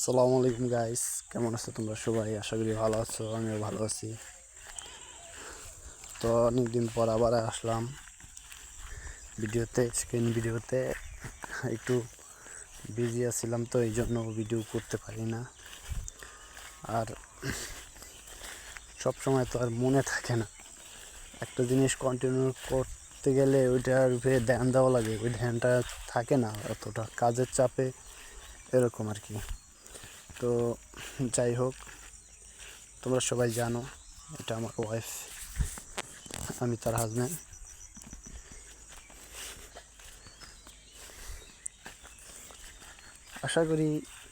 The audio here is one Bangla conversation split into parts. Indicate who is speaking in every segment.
Speaker 1: সালামু আলাইকুম গাইস কেমন আছো তোমরা সবাই? আশা করি ভালো আছো, আমিও ভালো আছি। তো অনেকদিন পর আবার আসলাম ভিডিওতে স্ক্রিন ভিডিওতে। একটু বিজি আছিলাম তো, এই জন্য ভিডিও করতে পারি না। আর সব সময় তো আর মনে থাকে না। একটা জিনিস কন্টিনিউ করতে গেলে ওইটার উপরে ধ্যান দেওয়া লাগে, ওই ধ্যানটা থাকে না, অতটা কাজের চাপে এরকম আর কি। তো যাই হোক, তোমরা সবাই জানো, এটা আমার ওয়াইফ আমি তার হাজব্যান্ড আশা করি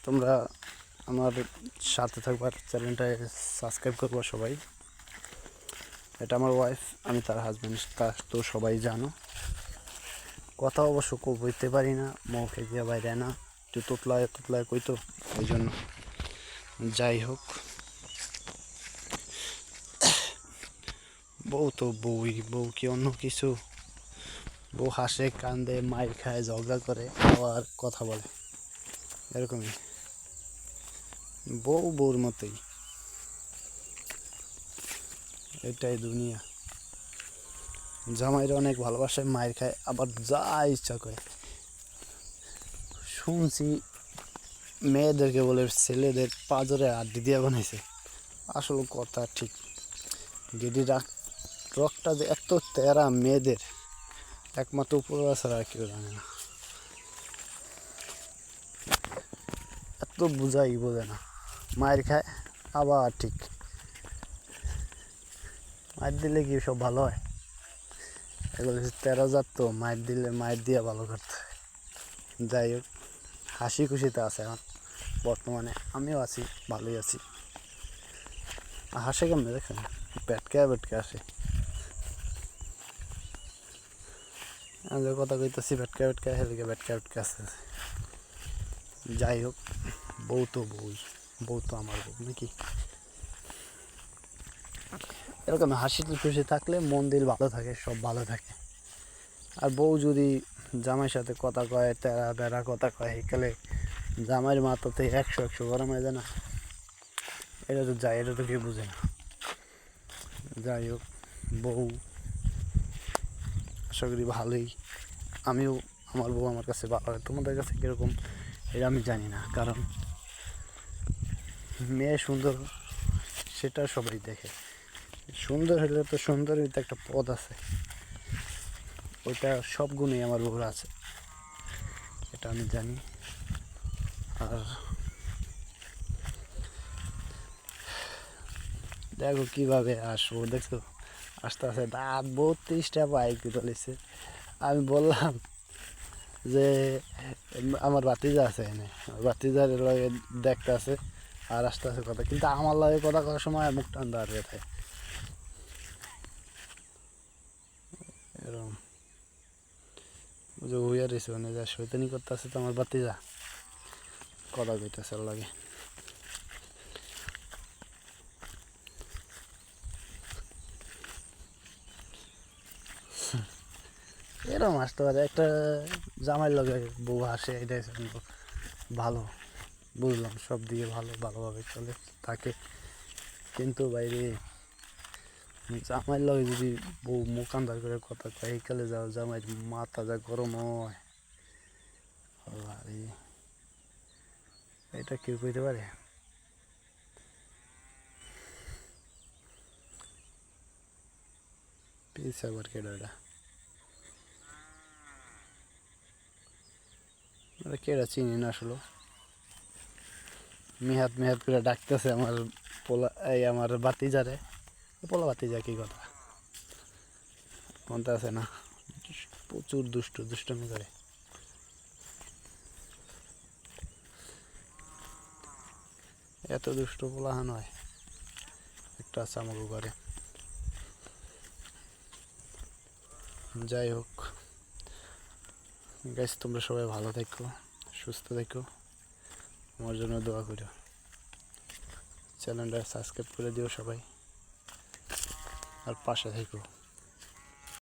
Speaker 1: তোমরা আমার সাথে থাকবার চ্যানেলটা সাবস্ক্রাইব করব সবাই। এটা আমার ওয়াইফ আমি তার হাজব্যান্ড তা তো সবাই জানো। কথা অবশ্য বইতে পারি না, মুখে দিয়ে বাইরে না, একটু তোতলায় তোতলায় কই তো ওই জন্য যাই হোক। বউ তো বউই, বউ কি অন্য কিছু? বউ হাসে, কান্দে, মাইর খায়, ঝগড়া করে, আবার কথা বলে। এরকমই। বউ বউর মতোই। এটাই দুনিয়া। জামাইরা অনেক ভালোবাসে মায়ের খায়, আবার যা ইচ্ছা করে। শুনছি মেয়েদেরকে বলে ছেলেদের পাজরে আড্ডি দিয়ে বানাইছে। আসলে কথা ঠিক। গেডি রকটা যে এত তেরা মেয়েদের, একমাত্র উপরে ছাড়া আর কেউ জানে না। এত বুঝাই বোঝে না। মায়ের খায়, আবার ঠিক। মায়ের দিলে কি সব ভালো হয়? এগুলো তেরো জাত, তো মায়ের দিলে মায়ের দিয়ে ভালো করতে যাই হোক। হাসি খুশিতে আছে এখন, বর্তমানে। আমিও আছি, ভালোই আছি। হাসে কেমনে দেখেন? পেটকে পেটকে আসে আমি কথা কইতেছি পেটকা পেটকা হেলিকে পেটকা পেটকা আসে যাই হোক, বউ তো বউই, বউ তো আমার বউ, নাকি? এরকম হাসি খুশি থাকলে মন দিল ভালো থাকে, সব ভালো থাকে। আর বউ যদি জামাইয়ের সাথে কথা কয়, তেরা বেড়া কথা কয় একালে জামাইয়ের মাথাতে একশো একশো গরম হয়ে যায় না। এটা তো যায়, এটা তো কেউ বুঝে না। যাই হোক, বউ, আশা করি ভালোই। আমিও আমার বউ আমার কাছে ভালো। তোমাদের কাছে কীরকম, এটা আমি জানি না, কারণ মেয়ে সুন্দর, সেটা সবাই দেখে। সুন্দর হলে তো সুন্দরই তো একটা পদ আছে। ওইটা সব গুণই আমার বউর আছে। এটা আমি জানি। আর দেখো কীভাবে আসব দেখছ আস্তে আস্তে দাঁত বত্রিশটা বাইক চলেছে। আমি বললাম যে, আমার বাতিজা আছে এনে। বাতিজার লগে দেখতে আছে আর আস্তে আস্তে কথা। কিন্তু আমার লগে কথা করার সময় মুখ টান দাঁড়িয়ে থাকে এরকম যে হইয়া রয়েছে মানে যা শৈতানি করতে আছে তো আমার বাতি যা। কথা কইতেছে লাগে। এরকম আসতে পারে, একটা জামাই লগে বউ আসে এটাই ভালো, বুঝলাম, সব দিকে ভালো, ভালোভাবে চলে, থাকে। কিন্তু বাইরে জামাইয়ের লগে যদি বউ মোকান্দার করে কথা কয় এইকালে যাও জামাই মাথা যা গরম হয়। আরে এটা কেউ কইতে পারে? পিস একবার কেডা এটা এটা কেডা চিনি না আসলে। মেহাত মেহাত করে ডাকতেছে আমার পোলা, এই আমার বাতিজারে পোলা বাতিজা কি কথা। মনতে আছে না? প্রচুর দুষ্ট, দুষ্টমি করে। এত দুষ্ট পোলাহান নয়। একটা আমাকে ঘরে যাই হোক। গাইস, তোমরা সবাই ভালো থেকো, সুস্থ থেকো। আমার জন্য দোয়া করো। চ্যানেলটা সাবস্ক্রাইব করে দিও সবাই। আর পাশে থেকো